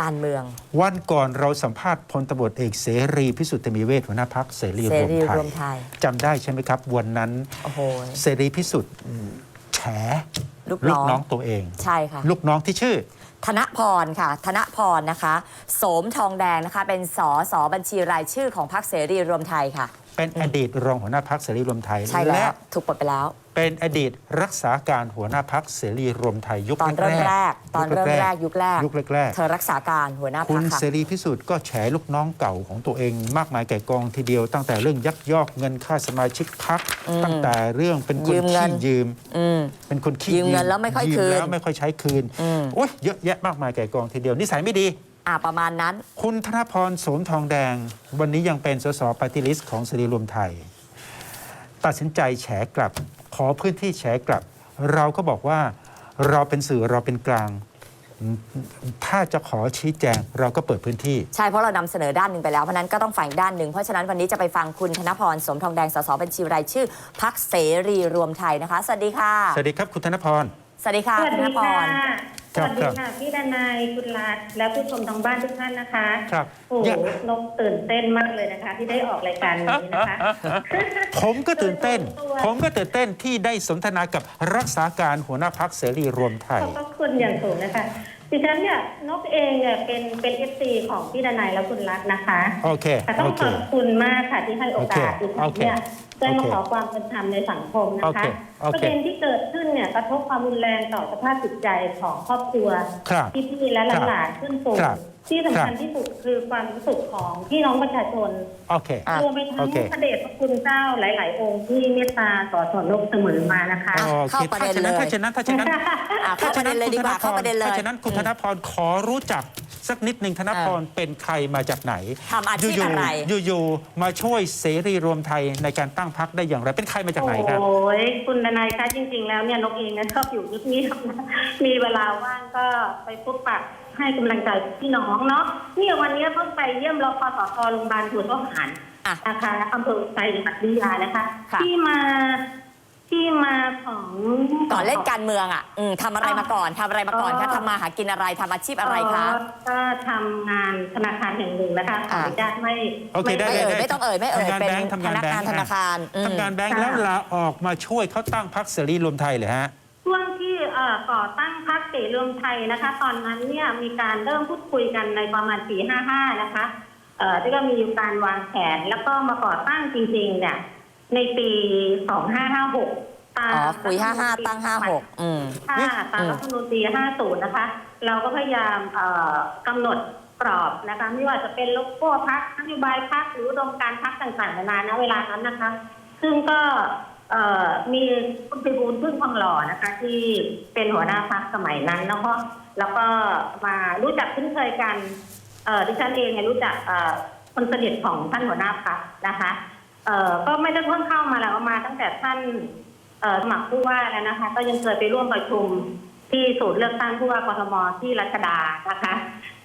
การเมือง วันก่อนเราสัมภาษณ์พลตำรวจเอกเสรีพิสุทธิ์เตมีเวทหัวหน้าพักเสรีเสรวมรีไทยรวมไทยจำได้ใช่ไหมครับ วันนั้นโอ้โหเสรีพิสุทธิ์แฉลูกลูน้กองน้องตัวเองใช่ค่ะลูกน้องที่ชื่อธนพรค่ะ ธนพรนะคะ โสมทองแดงนะคะ เป็นสอสอบัญชีรายชื่อของพรรคเสรีรวมไทยค่ะ เป็นอดีตรองหัวหน้าพักเสรีรวมไทย ใช่แล้และวถูกปลดไปแล้ว เป็นอดีตรักษาการหัวหน้าพักเสรีรวมไทยยุคตอนเริ่มแรก ตอนเริ่มแรกยุคแรกยุคแรกเธอรักษาการหัวหน้าๆคุพรรณคค่ะเสรีพิสุทธิ์ก็แฉลูกน้องเก่าของตัวเอง มากมายแก่กองทีเดียว ตั้งแต่เรื่องยักยอกเงินค่าสมาชิกพักอืมตั้งแต่เรื่องเป็นคนยืมเงิขี้นยืมอืมเป็นคนขี้ยืมเงินแล้วไม่ค่อยยืคืนแล้วไม่ค่อยใช้คืนอืมโอ้ยเยอะแยะมากมายแก่กองทีเดียวนิสัยไม่ดีอ่าประมาณนั้น คุณธนพรโสมทองแดง วันนี้ยังเป็นสสปฏิลิสของเสรีรวมไทย ตัดสินใจแฉกลับ ขอพื้นที่แฉกลับ เราก็บอกว่าเราเป็นสื่อเราเป็นกลาง ถ้าจะขอชี้แจงเราก็เปิดพื้นที่ ใช่ เพราะเรานำเสนอด้านหนึ่งไปแล้ว เพราะฉะนั้นก็ต้องฟังอีกด้านหนึ่ง เพราะฉะนั้นวันนี้จะไปฟังคุณธนพร สมทองแดงสสบัญชีรายชื่อพักเสรีรวมไทยนะคะ สวัสดีค่ะ สวัสดีครับคุณธนพร สวัสดีค่ะสวัสคุณธดีนพค่ะร สวัสดีค่ะพี่ดนายคุณรัฐและผู้ชมทางบ้านทุกท่านนะคะครับโอ้โหอย่านกตื่นเต้นมากเลยนะคะ ที่ได้ออกรายการนี้นะคะผมก็ตื่นเต้นโดยส่วนตัวผมก็ตื่นเต้นที่ได้สนทนากับรักษาการหัวหน้าพักเสรีรวมไทยขอบพระคุณอย่างสูงนะคะดิฉันเนี่ยนกเองเนี่ยเป็นเป็นเอฟซีของพี่ดนายและคุณรัฐนะคะโอเคแต่ต้อโองเคขอบคุณมากค่ะที่ให้โอกาสดิฉันเนี่ย ได้มาขอความเป็นธรรมในสังคมนะโอเคคะโอประเคเด็นที่เกิดขึ้นเนี่ยกระทบความรุนแรงต่อสภาพจิตใจของครอบครัวครับพี่พี่ๆและหลานๆขึ้นสูงครับที่สำคัญครับที่สุดคือความรู้สึกของพี่น้องประชาชนโอเคอะรวมไปทั้โองเคพระเดชพระคุณเจ้าหลาย ๆ องค์ที่เมตตาต่อสอนโลกเสมอมานะคะโอเคเข้าประเด็นเลยถ้าฉะนั้นถ้าฉะนั้นอะเข้าประเด็นเลยดีกว่าเข้าประเด็นเลยถ้าฉะนั้นคุณธนพรขอรู้จัก สักนิดหนึ่งธนพรเป็นใครมาจากไหนทำอาชีพยู่ๆอะไรอยู่ๆมาช่วยเสรีรวมไทยในการตั้งพักได้อย่างไร เป็นใครมาจากไหนครับโอ้ยคุณดนายคะจริง ๆ แล้วเนี่ยนกเองนะชอบอยู่เงียบๆนะมีเวลาว่างก็ไปพบปะให้กำลังใจพี่น้องเนาะเนี่ยวันนี้เพิ่งไปเยี่ยมรพสตโรงพยาบาลถั่วต้หารอะนะคะอำเภอไทยจังหวัดวิทยานะคะค่ะที่มา ที่มาของก่อนเล่นการเมืองอะอืมทำอะไรมาก่อนทำอะไรมาก่อนอ๋คะอทำมาหากินอะไรทำอาชีพอะไรคะ ก็ทำงานธนาคารแห่งหนึ่งนะคะขออนุญาตไม่โอเค ได้ไม่ได้เอ่ยได้ไม่ต้องเอ่ยไม่เอ่ยทำงานเป็นแบงค์ทำพงานนักแบงงานค์ธนาคารอืม ทำงานแบงค์แล้วลาออกมาช่วยเขาตั้งพักเสรีรวมไทยเลยฮะ ช่วงที่เอ่อก่อตั้งพรรคเสรีรวมไทยนะคะ ตอนนั้นเนี่ยมีการเริ่มพูดคุยกันในประมาณปี55นะคะเอ่อที่ก็มีการวางแผนแล้วก็มาก่อตั้งจริงๆเนี่ย ในปี2556ตามอ๋อคุยห้าห้าตั้งห้าหกอืมค่ะตามรัฐธรรมนูญปี50นะคะ เราก็พยายามเอ่อกำหนดกรอบนะคะไม่ว่าจะเป็นโลโก้พักนโยบายพักหรืออุดมการณ์พักต่างๆนานาณเวลานั้นนะคะ ซึ่งก็เอ่อมีคุณพิบูลพึ่งทองหล่อนะคะ ที่เป็นหัวหน้าพักสมัยนั้นแล้วก็แล้วก็มารู้จักคุ้นเคยกันเอ่อดิฉันเองเนี่ยรู้จักเอ่อคนสนิทของท่านหัวหน้าพักนะคะ เอ่อก็ไม่ได้เพิ่งเข้ามาแล้วมาตั้งแต่ท่านเอ่อสมัครผู้ว่าแล้วนะคะ ก็ยังเคยไปร่วมประชุมที่ศูนย์เลือกตั้งผู้ว่ากทมที่รัชดานะคะ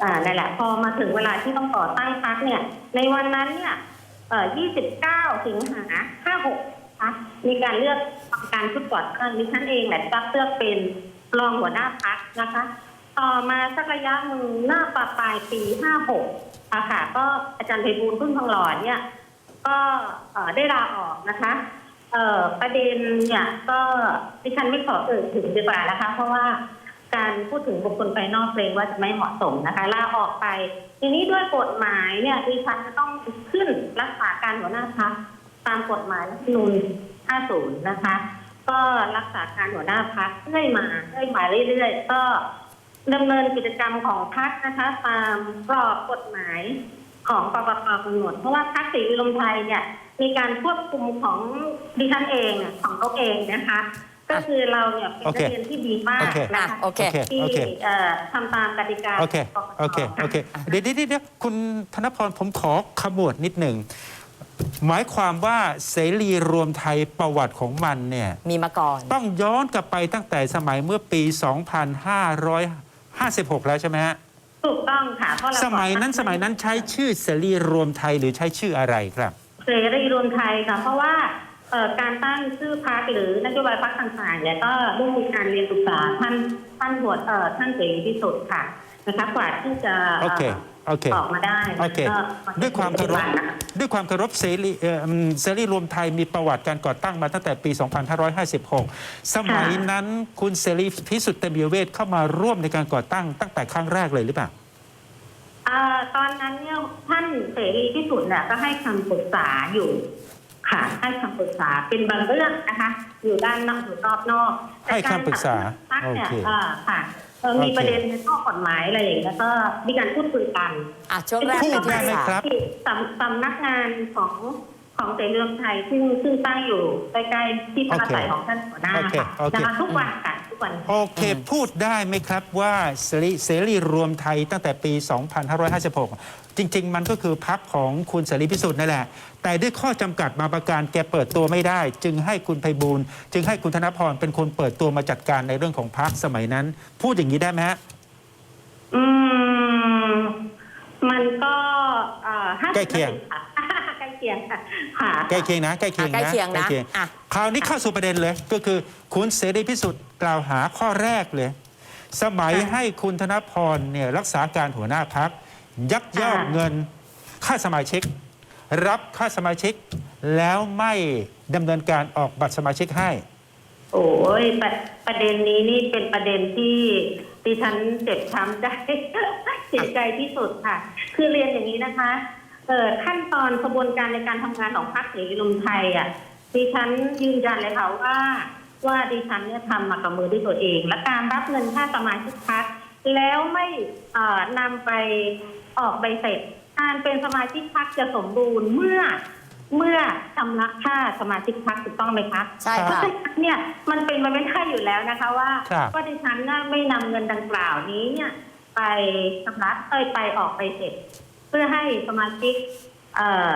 อ่านั่นแหละพอมาถึงเวลาที่ต้องก่อตั้งพักเนี่ย ในวันนั้นเนี่ยเอ่อ29 สิงหา56นะคะมีการเลือกกรรมการชุดก่อนตั้งดิฉันเองแหละรับเลือกเป็นรองหัวหน้าพักนะคะ ต่อมาสักระยะหนึ่งหน้าปลายปลายปี 56อะค่ะ ก็อาจารย์ไพบูลย์พึ่งทองหล่อเนี่ย ก็ได้ลาออกนะคะเออประเด็นเนี่ยก็ดิฉันไม่ขอเอ่ยถึงดีกว่านะคะ เพราะว่าการพูดถึงบุคคลภายนอกเกรงว่าจะไม่เหมาะสมนะคะลาออกไป ทีนี้ด้วยกฎหมายเนี่ยดิฉันจะต้องขึ้นรักษาการหัวหน้าพักตามกฎหมายรัฐนูญ50 นะคะ ก็รักษาการหัวหน้าพักเรื่อยมาเรื่อยมาเรื่อยๆก็ดำเนินกิจกรรมของพักนะคะ ตามกรอบกฎหมาย ของกกตกำหนดเพราะว่าพักสีลมไทยเนี่ยมีการควบคุมของดิฉันเองอะของตัวเองนะคะ ก็คือเราเนี่ยเป็นโอนัเคกเรียนที่ดีมากโอเคอะนะคะโอเคโอเคที่โอเคเอ่อทำตามกติกาโอเคของกกตโอเคโอเคเดี๋ยวเดี๋ยวเดี๋ยวคุณธนพรผมขอขมวดนิดหนึ่งหมายความว่าเสรีรวมไทยประวัติของมันเนี่ยมีมาก่อน ต้องย้อนกลับไปตั้งแต่สมัยเมื่อปี 2556 แล้วใช่ไหมฮะ ถูกต้องค่ะเพราะเราสมัยนั้นสมัยนั้นใช้ชื่อเสรีรวมไทยหรือใช้ชื่ออะไรครับเสรีรวมไทยค่ะ เพราะว่าเอ่อการตั้งชื่อพรรคหรือนโยบายพรรคต่างๆเนี่ยก็ได้มีการเรียนศึกษาท่านท่านหัวเอ่อท่านเสรีพิสุทธิ์ค่ะ นะคะกว่าที่จะโอเคโอเคออกมาได้โอเคก็ด้วยความเคารพนะคะด้วยความเคารพเสรีเอ่ออืมเสรีรวมไทยมีประวัติการก่อตั้งมาตั้งแต่ปี 2556 สมัยนั้นคุณเสรีพิสุทธิ์เตมียเวทเข้ามาร่วมในการก่อตั้งตั้งแต่ครั้งแรกเลยหรือเปล่าอ่าตอนนั้นเนี่ยท่านเสรีที่สุดเนี่ยก็ให้คำปรึกษาอยู่ ค่ะ ให้คำปรึกษาเป็นบางเรื่องนะคะ อยู่ด้านนอกอยู่รอบนอกให้คำปรึกษาแต่รพักเนี่ยโอเค อ่าค่ะเออมีโอเคประเด็นในข้อกฎหมายอะไรอย่างเงี้ยก็มีการพูดคุยกัน อะช่วงแรกพูเป็นดได้ที่ไหมสามครับ ที่สำสำนักงานของ ของเสรีรวมไทยซึ่งซึ่งตั้งอยู่ใกล้ๆที่พักอาศัยของท่านหัวหน้าโอเคค่ะโอเคนะคะทุกวันค่ะทุกวันโอเค พูดได้ไหมครับว่าเสรีเสรีรวมไทยตั้งแต่ปี 2556 จริง ๆ มันก็คือพักของคุณเสรีพิสุทธิ์นั่นแหละ แต่ด้วยข้อจำกัดมาประการแกเปิดตัวไม่ได้ จึงให้คุณไพบูลย์จึงให้คุณธนพรเป็นคนเปิดตัวมาจัดการในเรื่องของพักสมัยนั้น พูดอย่างนี้ได้ไหมฮะอืมมันก็เอ่อห้าใกล้เคียงค่ะใกล้ เคียงค่ะค่ะ ใกล้เคียงนะใกล้เคียงอะใกล้นะเคียงนะใกล้อะ คราวนี้เข้าสู่ประเด็นเลย ก็คือคุณเสรีพิสุทธิ์กล่าวหาข้อแรกเลย สมัยให้คุณธนพรเนี่ยรักษาการหัวหน้าพัก ยักยอกเงินค่าสมาชิก รับค่าสมาชิก แล้วไม่ดำเนินการออกบัตรสมาชิกให้ โอ้ยประประเด็นนี้นี่เป็นประเด็นที่ดิฉันเจ็บช้ำใจ เสียใจที่สุดค่ะ คือเรียนอย่างนี้นะคะ เอ่อขั้นตอนกระบวนการในการทำงานของพรรคเสรีรวมไทยอะดิฉันยืนยันเลยค่ะว่า ว่าดิฉันเนี่ยทำมากับมือด้วยตัวเอง และการรับเงินค่าสมาชิกพรรคแล้วไม่เอ่อนำไปออกใบเสร็จการเป็นสมาชิกพรรคจะสมบูรณ์เมื่อเมื่อชำระค่าสมาชิกพรรคถูกต้องไหมคะใช่เพค่ะราะฉะนั้นเนี่ยมันเป็นไปไม่ได้อยู่แล้วนะคะ ว่าครับว่าดิฉันน่ะไม่นำเงินดังกล่าวนี้เนี่ย ไปชำระเอ้ยไปออกไปเสร็จ เพื่อให้สมาชิกเอ่อ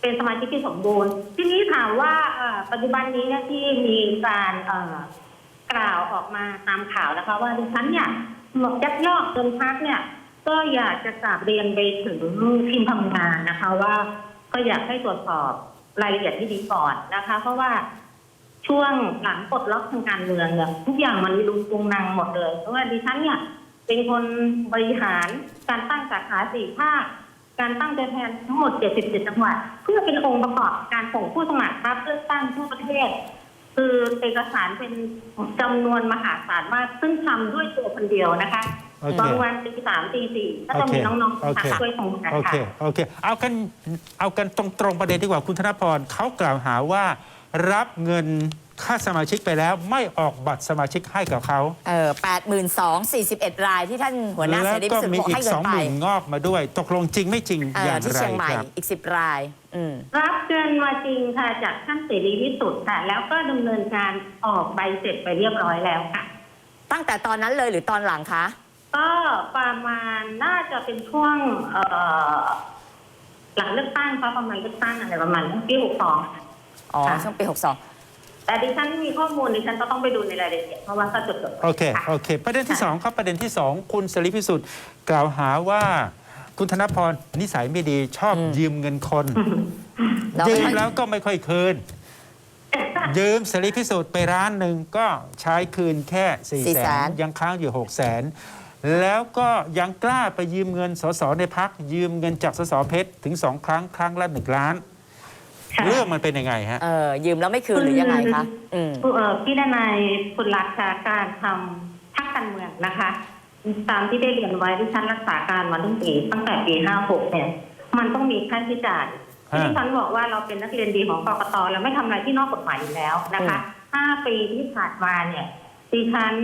เป็นสมาชิกที่สมบูรณ์ ทีนี้ถามว่าเอ่อปัจจุบันนี้เนี่ยที่มีการเอ่อกล่าวออกมาตามข่าวนะคะ ว่าดิฉันเนี่ยหมดยักยอกเงินพักเนี่ย ก็อยากจะกราบเรียนไปถึงทีมทำงานนะคะ ว่าก็อยากให้ตรวจสอบรายละเอียดที่ดีก่อนนะคะ เพราะว่าช่วงหลังปลดล็อกทางการเมืองเนี่ยทุกอย่างมันลุงตุงนางหมดเลย เพราะว่าดิฉันเนี่ยเป็นคนบริหารการตั้งสาขาสี่ภาค การตั้งตัวแทนทั้งหมด 77 จังหวัด เพื่อเป็นองค์ประกอบการส่งผู้สมัครรับเลือกตั้งทั่วประเทศ คือเอกสารเป็นจำนวนมหาศาลมากซึ่งทำด้วยตัวคนเดียวนะคะโอเคบางวันตีสามตีสี่ก็จะมีน้องโอๆเคช่วยทำงานโอเคค่ะโอเคเอากันเอากันตรงๆประเด็นดีกว่าคุณธนพรเขากล่าวหาว่ารับเงิน ค่าสมาชิกไปแล้วไม่ออกบัตรสมาชิกให้กับเขาเออแปดหมื่นสองสี่สิบเอ็ดรายที่ท่านหัวหน้าแล้เสวรีก็พิสุทธิ์มีบอกอีให้กเงิสนองไปหมื่นงอกมาด้วย ตกลงจริงไม่จริงเอออย่างที่ไรเชียงใหม่ครับ อีกสิบราย อืม รับเงินมาจริงค่ะจากท่านเสรีพิสุทธิ์ค่ะ แล้วก็ดำเนินการออกใบเสร็จไปเรียบร้อยแล้วค่ะ ตั้งแต่ตอนนั้นเลยหรือตอนหลังคะ ก็ประมาณน่าจะเป็นช่วงเอ่อหลังเลือกตั้งเพราะประมาณเลือกตั้งอะไรประมาณปีหกสอง อ๋อ ค่ะ ช่วงปีหกสอง แต่ดิฉันมีข้อมูลดิฉันก็ต้องไปดูในรายละเอียดเพราะว่าก็จดจดโอเคโอเค ประเด็นที่สองครับประเด็นที่สองคุณเสรีพิสุทธิ์กล่าวหาว่าคุณธนพรนิสัยไม่ดีชอบยืมเงินคนแล้วยืมแล้วก็ไม่ค่อยคืน ยืมเสรีพิสุทธิ์ไปร้านหนึ่งก็ใช้คืนแค่4ี่แสนยังค้างอยู่6กแสนแล้วก็ยังกล้าไปยืมเงินสสในพักยืมเงินจากสสเพชรถึงสองครั้งครั้งละหนึ่งล้าน ค่ะเรื่องมันเป็นยังไงฮะ เออยืมแล้วไม่คืนหรือยังไงคะอืม เอ่อพี่ดนายคุณรักษาการทำพักการเมืองนะคะ ตามที่ได้เรียนไว้ที่ฉันรักษาการมาตั้งปีตั้งแต่ปีห้าหกเนี่ย มันต้องมีค่าใช้จ่ายฮะ ที่ฉันบอกว่าเราเป็นนักเรียนดีของกกตเราไม่ทำอะไรที่นอกกฎหมายอยู่แล้วนะคะห้าปีที่ผ่านมาเนี่ย ดิฉัน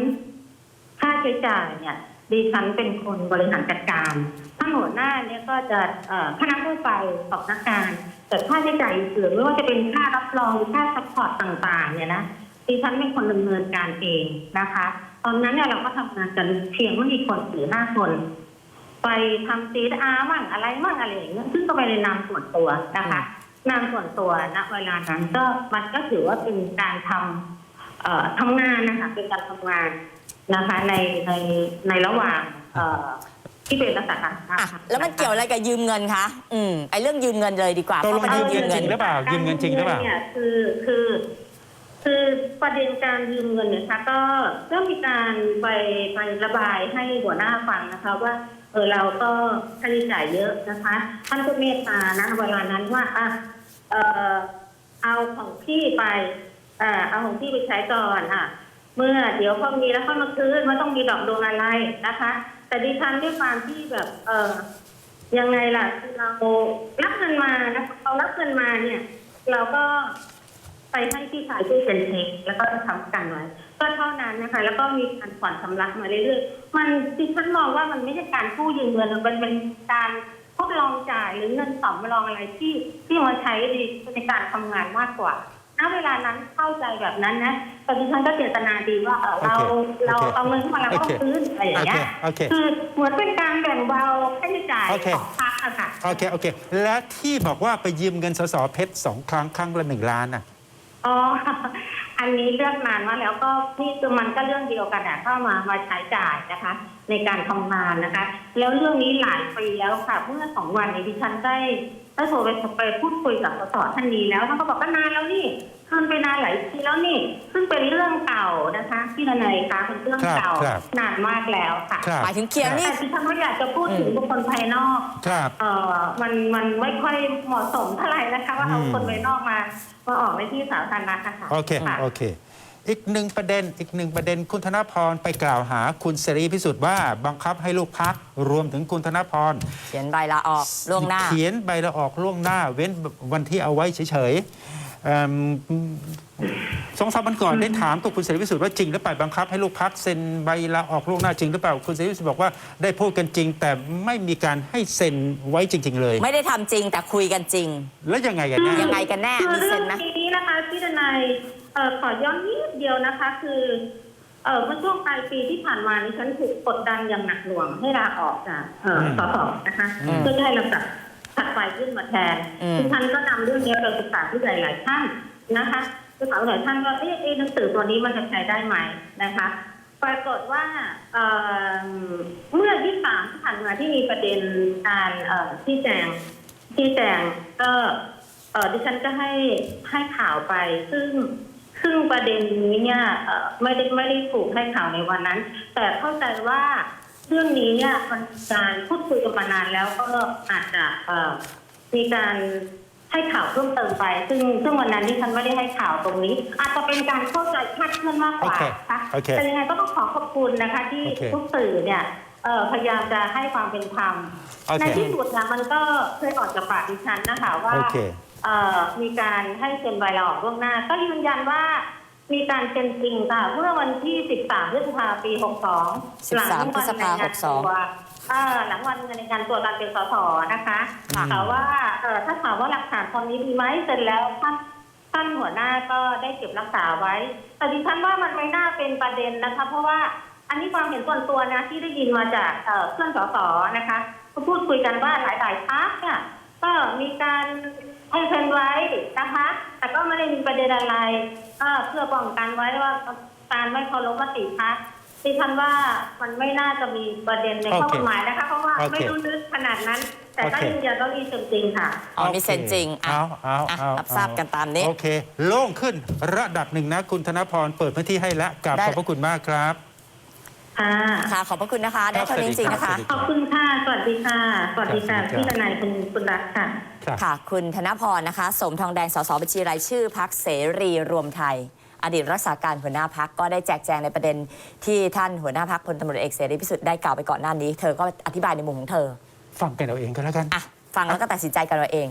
ค่าใช้จ่ายเนี่ย ดิฉันเป็นคนบริหารจัดการ ท่าหัวหน้าเนี่ยก็จะคณะผู้ไปสอบนักการแต่ค่าใช้จ่ายอื่นไม่ว่าจะเป็นค่ารับรองหรือค่าซัพพอร์ตต่างๆ เนี่ยนะดิฉันเป็นคนดำเนินการเองนะคะ ตอนนั้นเนี่ยเราก็ทำงานกันเพียงไม่กี่คนหรือห้าคน ไปทำซีดอาร์มั่งอะไรมั่งอะไรอย่างเงี้ยซึ่งก็ไปในนามส่วนตัวนะคะนามส่วนตัวณเวลานั้นก็มันก็ถือว่าเป็นการทำเอ่อทำงานนะคะเป็นการทำงานนะคะ ในในในระหว่าง เอ่อ ที่เป็นรักษาการอะแล้วมันเกี่ยวอะไรกับยืมเงินคะอืมไอเรื่องยืมเงินเลยดีกว่าตกลง เพราะประเด็นยืมเงินจริงหรือเปล่ายืมเงินจริงหรือเปล่าเนี่ยคือคือคืคือประเด็นการยืมเงินเนี่ยนะคะก็ก็มีการไไปไประบายให้หัวหน้าฟังนะคะ ว่าเออเราก็ค่าใช้จ่ายเยอะนะคะ ท่านก็เมตตานะเวลานั้นว่าอะเออเอาของพี่ไปเอ่อเอาของพี่ไปใช้ก่อนอะ เมื่อเดี๋ยวพอมีแล้วค่อยมาคืนไม่ต้องมีดอกดวงอะไรนะคะ แต่ดิฉันด้วยความที่แบบ เออยังไงล่ะคือเรารับเงินมานะเรารับเงินมาเนี่ย เราก็ไปให้พี่ชายช่เป็นเช็คแล้วก็ทำประกันไว้ก็เท่านั้นนะคะ แล้วก็มีการผ่อนชำระมาเรื่อยๆมันดิฉันมองว่ามันไม่ใช่การกู้ยืมเงินมันเป็นการทดลองจ่ายหรือเงินสำรองอะไรที่ที่มาใช้ในการทำงานมากกว่า ณเวลานั้นเข้าใจแบบนั้นนะแต่ดิฉันก็เจตนาดีว่าเออเราโอเคเราโอเคเอาเงินเข้ามาแล้วก็โอเคคืนอะไรอย่างเงี้ยโอเคโอเค คือเหมือนเป็นการแบ่งเบาค่าใช้จ่ายโอเคของพักอะค่ะ โอเค โอเค และที่บอกว่าไปยืมเงินสสเพชรสองครั้ง ครั้งละหนึ่งล้านน่ะ อันนี้เรื่องนานมาแล้วก็นี่คือมันก็เรื่องเดียวกันอะเข้ามามาใช้จ่ายนะคะ ในการทำงานนะคะ แล้วเรื่องนี้หลายปีแล้วค่ะเมื่อสองวันนี้ดิฉันได้ได้โทรไปไปพูดคุยกับสสท่านนี้แล้วท่านก็บอกก็นานแล้วนี่ คืนไปนานหลายปีแล้วนี่ ซึ่งเป็นเรื่องเก่านะคะที่นายคะเป็นเรื่องเก่าครับนานมากแล้วค่ะครับ หมายถึงเคลียร์หนี่ แต่ดิฉันไม่อยากจะพูดถึงอืมบุคคลภายนอก ครับ เอ่อมันมันไม่ค่อยเหมาะสมเท่าไหร่นะคะ ว่าเอาอืม คนภายนอกมามาออกในที่สาธารณะค่ะโอเคะ โอเค อีกหนึ่งประเด็น อีกหนึ่งประเด็น คุณธนพรไปกล่าวหาคุณเสรีพิสุทธิ์ว่าบังคับให้ลูกพักรวมถึงคุณธนพรเขียนใบลาออกล่วงหน้า เขียนใบลาออกล่วงหน้า เว้นวันที่เอาไว้เฉยๆ เอิ่มสองสามวันก่อนได้ถามกับคุณเสรีพิสุทธิ์ว่าจริงหรือเปล่าบังคับให้ลูกพักเซ็นใบลาออกล่วงหน้าจริงหรือเปล่าคุณเสรีพิสุทธิ์บอกว่าได้พูดกันจริง แต่ไม่มีการให้เซ็นไว้จริง ๆ เลย ไม่ได้ทำจริงแต่คุยกันจริง แล้วยังไงกันแน่ ยังไงกันแน่คือมีเซ็เรื่อนงไหม นี้นะคะพี่ดนายเอ่อขอย้อนนิดเดียวนะคะ คือเอ่อเมื่อช่วงปลายปีที่ผ่านมานี่ฉันถูกกดดันอย่างหนักหน่วงให้ลาออกจากเอ่อสสนะคะอืม เพื่อให้ลำดับ ถัดไปขึ้นมาแทนอืมดิฉันก็นำเรื่องนี้ไปศึกษาที่หลาย ๆ ท่านนะคะศึกษาหลายท่านว่าเอ๊ะเอ๊ะหนังสือตัวนี้มันจะใช้ได้ไหมนะคะ ปรากฏว่าเอ่อเมื่อที่สามที่ผ่านมาที่มีประเด็นการเอ่อที่แจงที่แจงก็เอ่อดิฉันก็ให้ให้ข่าวไป ซึ่งซึ่งประเด็นนี้เนี่ยเอ่อไม่ได้ไม่ได้ถูกให้ข่าวในวันนั้น แต่เข้าใจว่า เรื่องนี้เนี่ยมันมีการพูดคุยกันมานานแล้วก็อาจจะเอ่อมีการให้ข่าวเพิ่มเติมไป ซึ่งซึ่งวันนั้นที่ฉันไม่ได้ให้ข่าวตรงนี้ อาจจะเป็นการเข้าใจคลาดเคลื่อนมากกว่าโอเคนะคะโอเคแต่ยังไงก็ต้องขอขอบคุณนะคะ ที่โอเคทุกสื่อเนี่ยเอ่อพยายามจะให้ความเป็นธรรมโอเคในที่สุดนะมันก็เคยออกจากปากดิฉันนะคะว่า โอเค เอ่อมีการให้เซ็นใบลาออกล่วงหน้า ก็ยืนยันว่า มีการเซ็นจริงค่ะเมื่อวันที่ 13พฤษภาปี 62 หลัง13พฤษภาวันรายงานตัวเอ่อหลังวันรายงานตัวการเป็นสสนะคะค่ะถามว่าเอ่อถ้าถามว่าหลักฐานตอนนี้มีไหมเสร็จแล้วท่านท่านหัวหน้าก็ได้เก็บรักษาไว้ แต่ดิฉันว่ามันไม่น่าเป็นประเด็นนะคะ เพราะว่าอันนี้ความเห็นส่วนตัวนะที่ได้ยินมาจากเอ่อเพื่อนสสนะคะก็พูดคุยกันว่าหลายๆพักเนี่ยก็มีการ ให้เซ็นไว้นะคะ แต่ก็ไม่ได้มีประเด็นอะไรก็เพื่อป้องกันไว้ว่าการไม่เคารพมติพักดิฉันว่ามันไม่น่าจะมีประเด็นในข้อกฎหมายนะคะ เพราะว่าโอเคไม่รู้ลึกขนาดนั้น แต่ก็โอเคยืนยันว่ามีจริงๆค่ะอ๋อมีเซ็นจริงอะเอาเอาอะเอารับทราบกันตามนี้ โอเค โล่งขึ้นระดับหนึ่งนะ คุณธนพรเปิดพื้นที่ให้แล้วกราบได้ขอบพระคุณมากครับ ค่ะ ค่ะ ขอบพระคุณนะคะ ได้เท่านี้จริงๆนะคะสวัสดีขอบคุณค่ะ สวัสดีค่ะ สวัสดีค่ะครับพี่ทนายคุณคุณรักค่ะครับค่ะ คุณธนพรนะคะ สมทองแดง สสบัญชีรายชื่อพักเสรีรวมไทย อดีตรักษาการหัวหน้าพักก็ได้แจกแจงในประเด็นที่ท่านหัวหน้าพักพลตำรวจเอกเสรีพิสุทธิ์ได้กล่าวไปก่อนหน้านี้ เธอก็อธิบายในมุมของเธอ ฟังกันเอาเองก็แล้วกัน อะ ฟังแล้วก็ตัดสินใจกันเอาเอง